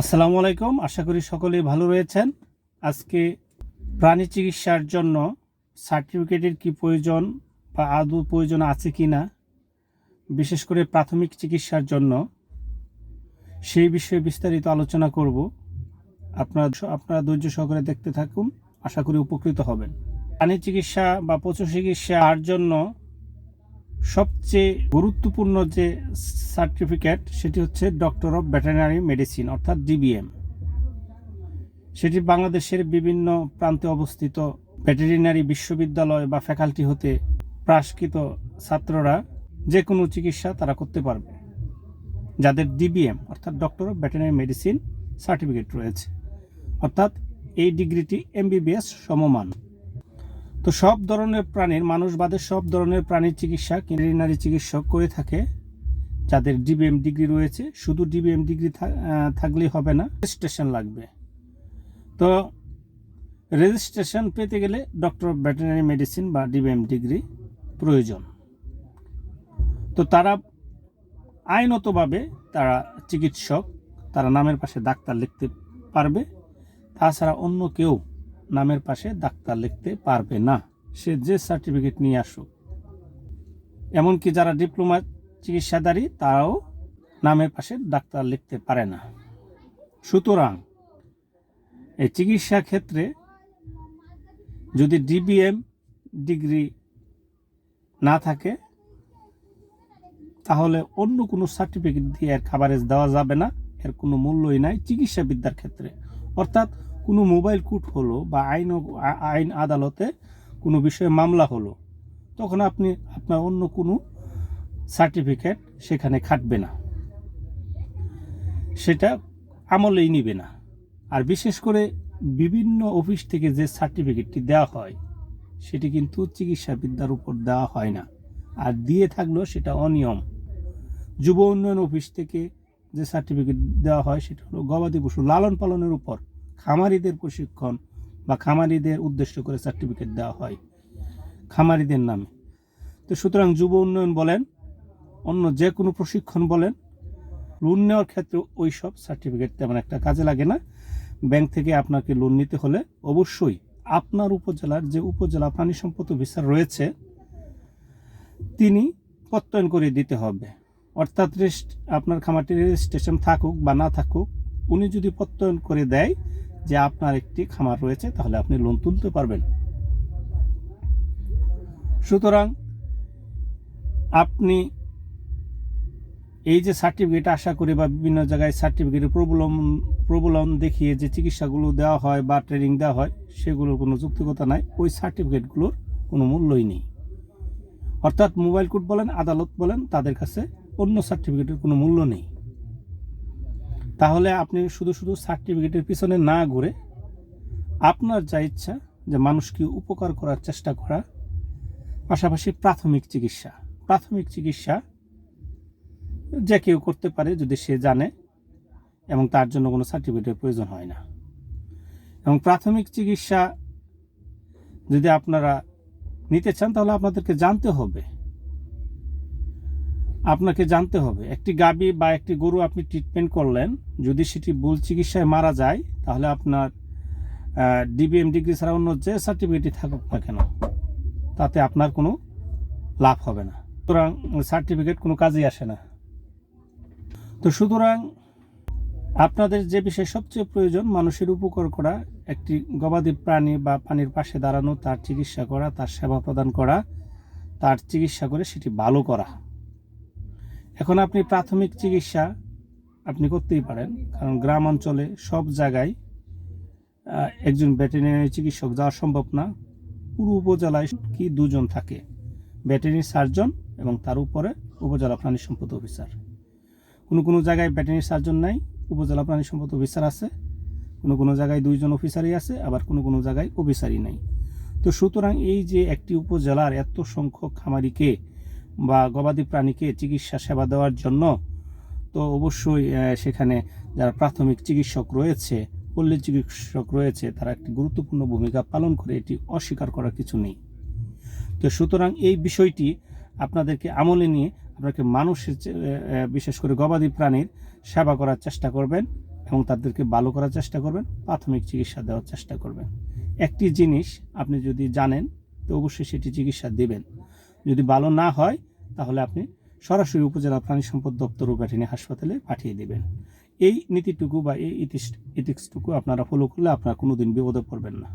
আসসালামু আলাইকুম। আশা করি সকলেই ভালো রয়েছেন। আজকে প্রাণী চিকিৎসার জন্য সার্টিফিকেটের কি প্রয়োজন বা আদৌ প্রয়োজন আছে কি না, বিশেষ করে প্রাথমিক চিকিৎসার জন্য, সেই বিষয়ে বিস্তারিত আলোচনা করব। আপনারা আপনারা ধৈর্য সহকারে দেখতে থাকুন। আশা করি উপকৃত হবেন। প্রাণী চিকিৎসা বা পশু চিকিৎসার জন্য সবচেয়ে গুরুত্বপূর্ণ যে সার্টিফিকেট সেটি হচ্ছে ডক্টর অফ ভেটেরিনারি মেডিসিন অর্থাৎ ডিবিএম সেটি বাংলাদেশের বিভিন্ন প্রান্তে অবস্থিত ভেটেরিনারি বিশ্ববিদ্যালয় বা ফ্যাকাল্টি হতে প্রাস্কৃত ছাত্ররা যে কোনো চিকিৎসা তারা করতে পারবে, যাদের ডিবিএম অর্থাৎ doctor of veterinary medicine certificate রয়েছে। অর্থাৎ এই ডিগ্রিটি এমবিবিএস সমমান। তো সব ধরনের প্রাণীর, মানুষ বাদে সব ধরনের প্রাণীর চিকিৎসা ভেটেরিনারি চিকিৎসক করে থাকে, যাদের ডিবিএম ডিগ্রি রয়েছে। শুধু ডিবিএম ডিগ্রি থাকলেই হবে না, রেজিস্ট্রেশন লাগবে। তো রেজিস্ট্রেশন পেতে গেলে ডক্টর অফ ভেটেরিনারি মেডিসিন বা ডিবিএম ডিগ্রি প্রয়োজন। তো তারা আইনতভাবে তারা চিকিৎসক, তারা নামের পাশে ডাক্তার লিখতে পারবে। তাছাড়া অন্য কেউ নামের পাশে ডাক্তার লিখতে পারবে না। সে যে সার্টিফিকেট নিয়ে আসুক। এমনকি যারা ডিপ্লোমা চিকিৎসাদারী তারাও নামের পাশে ডাক্তার লিখতে পারে না। সুতরাং এই চিকিৎসা ক্ষেত্রে যদি ডিবিএম ডিগ্রি না থাকে, তাহলে অন্য কোনো সার্টিফিকেট দিয়ে এর খাবারেজ দেওয়া যাবে না। এর কোনো মূল্যই নাই চিকিৎসাবিদ্যার ক্ষেত্রে। অর্থাৎ কোনো মোবাইল কোর্ট হলো বা আইন আইন আদালতে কোনো বিষয়ে মামলা হলো, তখন আপনি আপনার অন্য কোনো সার্টিফিকেট সেখানে খাটবে না। সেটা আমলেই নিবে না। আর বিশেষ করে বিভিন্ন অফিস থেকে যে সার্টিফিকেটটি দেওয়া হয়, সেটি কিন্তু চিকিৎসা বিদ্যার উপর দেওয়া হয় না। আর দিয়ে থাকলেও সেটা অনিয়ম। যুব উন্নয়ন অফিস থেকে যে সার্টিফিকেট দেওয়া হয়, সেটা হলো গবাদি পশু লালন পালনের উপর। খামারিদের প্রশিক্ষণ বা খামারিদের উদ্দেশ্য করে সার্টিফিকেট দেওয়া হয়। খামারিদের নামে। তো সুতরাং যুব উন্নয়ন বলেন, অন্য যে কোনো প্রশিক্ষণ বলেন লোন নেওয়ার ক্ষেত্রে ওই সব সার্টিফিকেট তেমন একটা কাজে লাগে না। ব্যাংক থেকে আপনাকে লোন নিতে হলে অবশ্যই আপনার উপজেলার যে উপজেলা প্রাণী সম্পদ অফিসার রয়েছে, তিনি প্রত্যয়ন করে দিতে হবে। অর্থাৎ আপনার খামারটি রেজিস্ট্রেশন থাকুক বা না থাকুক, উনি যদি প্রত্যয়ন করে দেয় যে আপনার একটি খামার রয়েছে, তাহলে আপনি লোন তুলতে পারবেন। সুতরাং আপনি এই যে সার্টিফিকেট আশা করি বা বিভিন্ন জায়গায় সার্টিফিকেটের প্রবলম প্রবলম দেখিয়ে যে চিকিৎসাগুলো দেওয়া হয় বা ট্রেনিং দেওয়া হয়, সেগুলোর কোনো যুক্তিকতা নাই। ওই সার্টিফিকেটগুলোর কোনো মূল্যই নেই। অর্থাৎ মোবাইল কোর্ট বলেন, আদালত বলেন, তাদের কাছে অন্য সার্টিফিকেটের কোনো মূল্য নেই। তাহলে আপনি শুধু শুধু সার্টিফিকেটের পিছনে না ঘুরে আপনার যা ইচ্ছা যে মানুষকে উপকার করার চেষ্টা করা, পাশাপাশি প্রাথমিক চিকিৎসা। প্রাথমিক চিকিৎসা যে কেউ করতে পারে যদি সে জানে এবং তার জন্য কোনো সার্টিফিকেটের প্রয়োজন হয় না। এবং প্রাথমিক চিকিৎসা যদি আপনারা নিতে চান তাহলে আপনাদেরকে জানতে হবে। আপনাকে জানতে হবে, একটি গাবি বা একটি গরু আপনি ট্রিটমেন্ট করলেন, যদি সেটি ভুল চিকিৎসায় মারা যায়, তাহলে আপনার ডিবিএম ডিগ্রি ছাড়া অন্য যে সার্টিফিকেটই থাকুক না কেন, তাতে আপনার কোনো লাভ হবে না। সুতরাং সার্টিফিকেট কোনো কাজেই আসে না। তো সুতরাং আপনাদের যে বিষয় সবচেয়ে প্রয়োজন, মানুষের উপকার করা, একটি গবাদি প্রাণী বা পানির পাশে দাঁড়ানো, তার চিকিৎসা করা, তার সেবা প্রদান করা, তার চিকিৎসা করে সেটি ভালো করা। এখন আপনি প্রাথমিক চিকিৎসা আপনি করতেই পারেন, কারণ গ্রাম অঞ্চলে সব জায়গায় একজন ভেটেরিনারি চিকিৎসক যাওয়া সম্ভব না। পুরো উপজেলায় কি দুজন থাকে? ভেটেরিনারি সার্জন এবং তার উপরে উপজেলা প্রাণী সম্পদ অফিসার। কোনো কোনো জায়গায় ভেটেরিনারি সার্জন নাই, উপজেলা প্রাণী সম্পদ অফিসার আছে। কোনো কোনো জায়গায় দুইজন অফিসারই আছে, আবার কোনো কোনো জায়গায় অফিসারই নেই। তো সুতরাং এই যে একটি উপজেলার এত সংখ্যক খামারিকে বা গবাদি প্রাণীকে চিকিৎসা সেবা দেওয়ার জন্য, তো অবশ্যই সেখানে যারা প্রাথমিক চিকিৎসক রয়েছে, পল্লী চিকিৎসক রয়েছে, তারা একটি গুরুত্বপূর্ণ ভূমিকা পালন করে এটি অস্বীকার করার কিছু নেই। তো সুতরাং এই বিষয়টি আপনাদেরকে আমলে নিয়ে আপনাকে মানুষের বিশেষ করে গবাদি প্রাণীর সেবা করার চেষ্টা করবেন এবং তাদেরকে ভালো করার চেষ্টা করবেন, প্রাথমিক চিকিৎসা দেওয়ার চেষ্টা করবেন। একটি জিনিস আপনি যদি জানেন, তো অবশ্যই সেটি চিকিৎসা দেবেন। যদি ভালো না হয়, তাহলে আপনি সরাসরি উপজেলা প্রাণী সম্পদ দপ্তর ভেটেরিনারি হাসপাতালে পাঠিয়ে দেবেন। এই নীতিটুকু বা এই ইতিস ইতিক্সটুকু আপনারা ফলো করলে আপনারা কোনোদিন বিপদে পড়বেন না।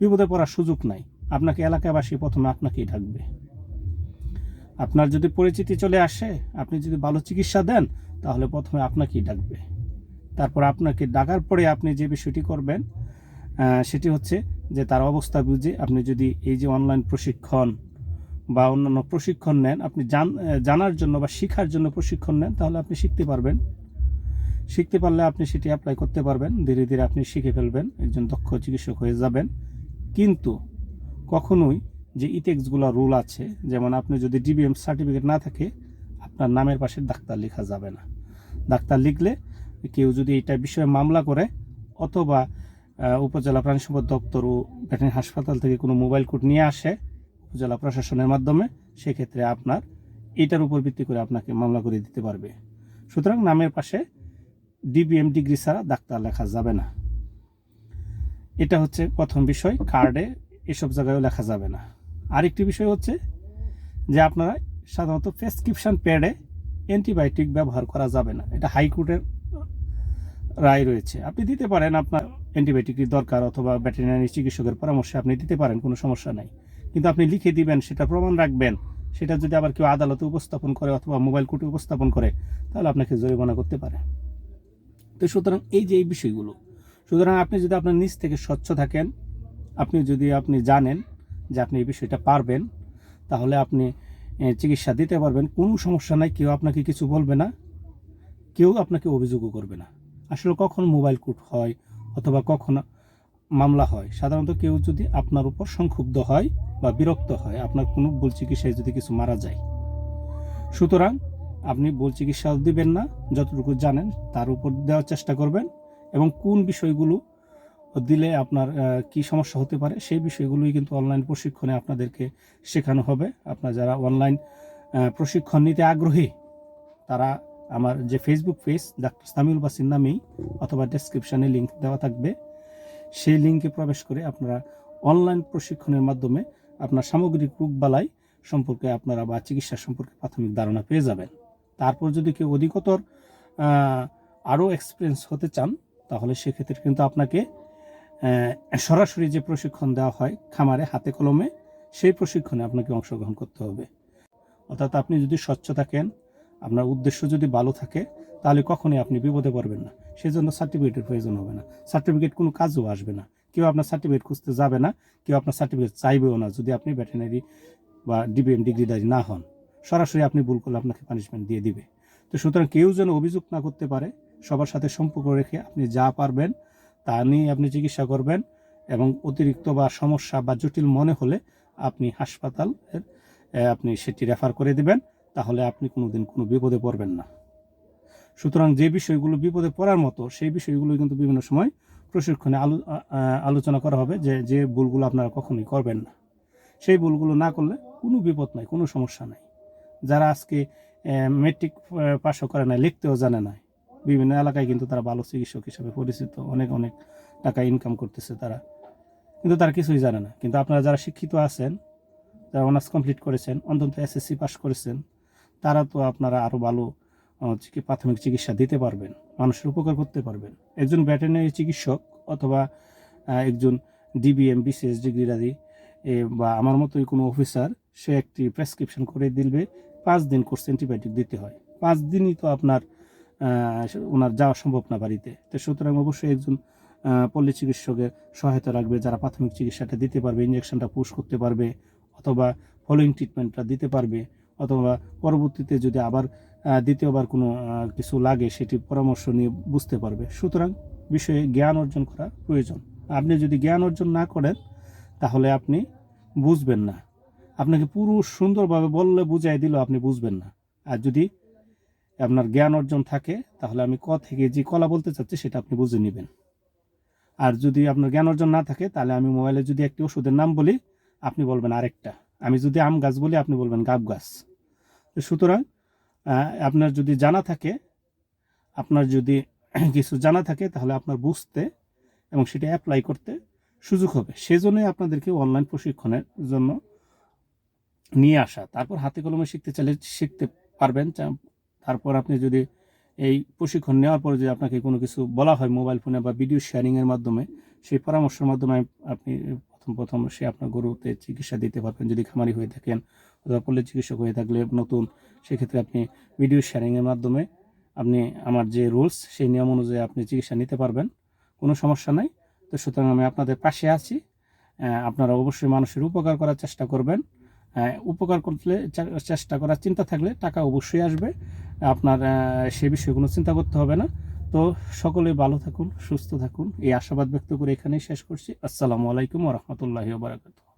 বিপদে পড়ার সুযোগ নাই। আপনাকে এলাকাবাসী প্রথমে আপনাকেই ডাকবে। আপনার যদি পরিচিতি চলে আসে, আপনি যদি ভালো চিকিৎসা দেন, তাহলে প্রথমে আপনাকেই ডাকবে। তারপর আপনাকে ডাকার পরে আপনি যে বিষয়টি করবেন সেটি হচ্ছে যে তার অবস্থা বুঝে আপনি যদি এই যে অনলাইন প্রশিক্ষণ বা অন্যান্য প্রশিক্ষণ নেন, আপনি জান জানার জন্য বা শেখার জন্য প্রশিক্ষণ নেন, তাহলে আপনি শিখতে পারবেন। শিখতে পারলে আপনি সেটি অ্যাপ্লাই করতে পারবেন, ধীরে ধীরে আপনি শিখে ফেলবেন, একজন দক্ষ চিকিৎসক হয়ে যাবেন। কিন্তু কখনোই যে ইটেক্সগুলো রুল আছে, যেমন আপনি যদি ডিবিএম সার্টিফিকেট না থাকে, আপনার নামের পাশে ডাক্তার লেখা যাবে না। ডাক্তার লিখলে কেউ যদি এটা বিষয়ে মামলা করে, অথবা উপজেলা প্রাণী সম্পদ দপ্তর ও ভেটেরিনারি হাসপাতাল থেকে কোনো মোবাইল কোড নিয়ে আসে উপজেলা প্রশাসনের মাধ্যমে সেক্ষেত্রে আপনার এটার উপর ভিত্তি করে আপনাকে মামলা করে দিতে পারবে। সুতরাং নামের পাশে ডিবিএম ডিগ্রি ছাড়া ডাক্তার লেখা যাবে না। এটা হচ্ছে প্রথম বিষয় কার্ডে এসব জায়গায়ও লেখা যাবে না। আরেকটি বিষয় হচ্ছে যে আপনারা সাধারণত প্রেসক্রিপশন প্যাডে অ্যান্টিবায়োটিক ব্যবহার করা যাবে না। এটা হাইকোর্টের রায় রয়েছে। আপনি দিতে পারেন আপনার অ্যান্টিবায়োটিকের দরকার অথবা ভেটেরিনারি চিকিৎসকের পরামর্শে আপনি দিতে পারেন, কোনো সমস্যা নাই। কিন্তু আপনি লিখে দিবেন, সেটা প্রমাণ রাখবেন। সেটা যদি আবার কেউ আদালতে উপস্থাপন করে অথবা মোবাইল কোর্টে উপস্থাপন করে, তাহলে আপনাকে জরিমানা করতে পারে। তো সুতরাং এই যে এই বিষয়গুলো, সুতরাং আপনি যদি আপনার নিজ থেকে স্বচ্ছ থাকেন, আপনি যদি আপনি জানেন যে আপনি এই বিষয়টা পারবেন, তাহলে আপনি চিকিৎসা দিতে পারবেন। কোনো সমস্যা নাই, কেউ আপনাকে কিছু বলবে না, কেউ আপনাকে অভিযোগও করবে না। আসলে কখন মোবাইল কোর্ট হয় অথবা কখন মামলা হয়, সাধারণত কেউ যদি আপনার উপর সংক্ষুব্ধ হয় বা বিরক্ত হয়, আপনার কোনো ভুল চিকিৎসায় যদি কিছু মারা যায়। সুতরাং আপনি ভুল চিকিৎসা দিবেন না, যতটুকু জানেন তার উপর দেওয়ার চেষ্টা করবেন এবং কোন বিষয়গুলো দিলে আপনার কি সমস্যা হতে পারে সেই বিষয়গুলোই কিন্তু অনলাইন প্রশিক্ষণে আপনাদেরকে শেখানো হবে। আপনার যারা অনলাইন প্রশিক্ষণ নিতে আগ্রহী, তারা আমার যে Facebook page doctor Samiul Basir নামেই অথবা ডেসক্রিপশনে লিংক দেওয়া থাকবে। সেই লিঙ্কে প্রবেশ করে আপনারা অনলাইন প্রশিক্ষণের মাধ্যমে আপনার সামগ্রিক রোগবালাই সম্পর্কে আপনারা বা চিকিৎসা সম্পর্কে প্রাথমিক ধারণা পেয়ে যাবেন। তারপর যদি কেউ অধিকতর আরও এক্সপিরিয়েন্স হতে চান, তাহলে সেক্ষেত্রে কিন্তু আপনাকে সরাসরি যে প্রশিক্ষণ দেওয়া হয় খামারে, হাতে কলমে, সেই প্রশিক্ষণে আপনাকে অংশগ্রহণ করতে হবে। অর্থাৎ আপনি যদি স্বচ্ছ থাকেন, আপনার উদ্দেশ্য যদি ভালো থাকে, তাহলে কখনোই আপনি বিপদে পড়বেন না। সেই জন্য সার্টিফিকেটের প্রয়োজন হবে না। সার্টিফিকেট কোনো কাজও আসবে না। কেউ আপনার সার্টিফিকেট খুঁজতে যাবে না, কেউ আপনার সার্টিফিকেট চাইবেও না যদি আপনি ভেটেরিনারি বা ডিবিএম ডিগ্রিধারী না হন। সরাসরি আপনি ভুল করলে আপনাকে পানিশমেন্ট দিয়ে দিবে। তো সুতরাং কেউ যেন অভিযোগ না করতে পারে, সবার সাথে সম্পর্ক রেখে আপনি যা পারবেন তা নিয়ে আপনি চিকিৎসা করবেন এবং অতিরিক্ত বা সমস্যা বা জটিল মনে হলে আপনি হাসপাতালের আপনি সেটি রেফার করে দিবেন, তাহলে আপনি কোনোদিন কোনো বিপদে পড়বেন না। সুতরাং যে বিষয়গুলো বিপদে পড়ার মতো, সেই বিষয়গুলো কিন্তু বিভিন্ন সময় প্রশিক্ষণে আলো আলোচনা করা হবে যে যে ভুলগুলো আপনারা কখনোই করবেন না। সেই ভুলগুলো না করলে কোনো বিপদ নাই, কোনো সমস্যা নাই। যারা আজকে মেট্রিক পাশও করে না লিখতেও জানে না বিভিন্ন এলাকায় কিন্তু তারা ভালো চিকিৎসক হিসেবে পরিচিত, অনেক অনেক টাকা ইনকাম করতেছে তারা। কিন্তু তারা কিছুই জানে না। কিন্তু আপনারা যারা শিক্ষিত আছেন, যারা অনার্স কমপ্লিট করেছেন, অন্তত এসএসসি পাস করেছেন, তারা তো আপনারা আরও ভালো প্রাথমিক চিকিৎসা দিতে পারবেন, মানুষের উপকার করতে পারবেন। একজন ভেটেরিনারি চিকিৎসক অথবা একজন ডিবিএম বিসিএস ডিগ্রিধারী বা আমার মতোই কোনো অফিসার সে একটি প্রেসক্রিপশন করে দিলবে পাঁচ দিন কোর্স অ্যান্টিবায়োটিক দিতে হয়। পাঁচ দিনই তো আপনার ওনার যাওয়া সম্ভব না বাড়িতে। তো সুতরাং অবশ্যই একজন পল্লী চিকিৎসকের সহায়তা রাখবে, যারা প্রাথমিক চিকিৎসাটা দিতে পারবে ইঞ্জেকশনটা পুশ করতে পারবে, অথবা ফলোয়িং ট্রিটমেন্টটা দিতে পারবে, অথবা পরবর্তীতে যদি আবার দ্বিতীয়বার কোনো কিছু লাগে সেটি পরামর্শ নিয়ে বুঝতে পারবে। সুতরাং বিষয়ে জ্ঞান অর্জন করা প্রয়োজন। আপনি যদি জ্ঞান অর্জন না করেন, তাহলে আপনি বুঝবেন না। আপনাকে পুরো সুন্দরভাবে বললে বুঝাই দিলেও আপনি বুঝবেন না। আর যদি আপনার জ্ঞান অর্জন থাকে, তাহলে আমি ক থেকে যে কলা বলতে চাচ্ছি, সেটা আপনি বুঝে নেবেন। আর যদি আপনার জ্ঞান অর্জন না থাকে, তাহলে আমি মোবাইলে যদি একটি ওষুধের নাম বলি, আপনি বলবেন আরেকটা। আমি যদি আম গাছ বলি, আপনি বলবেন গাব গাছ। সুতরাং আপনার যদি জানা থাকে, আপনার যদি কিছু জানা থাকে, তাহলে আপনার বুঝতে এবং সেটা অ্যাপ্লাই করতে সুযোগ হবে। সেজন্যই আপনাদেরকে অনলাইন প্রশিক্ষণের জন্য নিয়ে আসা। তারপর হাতে কলমে শিখতে চাইলে শিখতে পারবেন। তারপর আপনি যদি এই প্রশিক্ষণ নেওয়ার পরে যদি আপনাকে কোনো কিছু বলা হয় মোবাইল ফোনে বা ভিডিও শেয়ারিংয়ের মাধ্যমে, সেই পরামর্শের মাধ্যমে আপনি প্রথম প্রথম সে আপনার গরুতে চিকিৎসা দিতে পারবেন। যদি খামারি হয়ে থাকেন অথবা পল্লী চিকিৎসক হয়ে থাকলে নতুন, সেক্ষেত্রে আপনি ভিডিও শেয়ারিংয়ের মাধ্যমে আপনি আমার যে রুলস সেই নিয়ম অনুযায়ী আপনি চিকিৎসা নিতে পারবেন। কোনো সমস্যা নাই। তো সুতরাং আমি আপনাদের পাশে আছি। আপনারা অবশ্যই মানুষের উপকার করার চেষ্টা করবেন। উপকার করলে চেষ্টা করার চিন্তা থাকলে টাকা অবশ্যই আসবে। আপনার সে বিষয়ে কোনো চিন্তা করতে হবে না। তো সকলে ভালো থাকুন, সুস্থ থাকুন। এই আশাবাদ ব্যক্ত করে এখানেই শেষ করছি। আসসালামু আলাইকুম রহমতুল্লাহি বারাকাতুহ।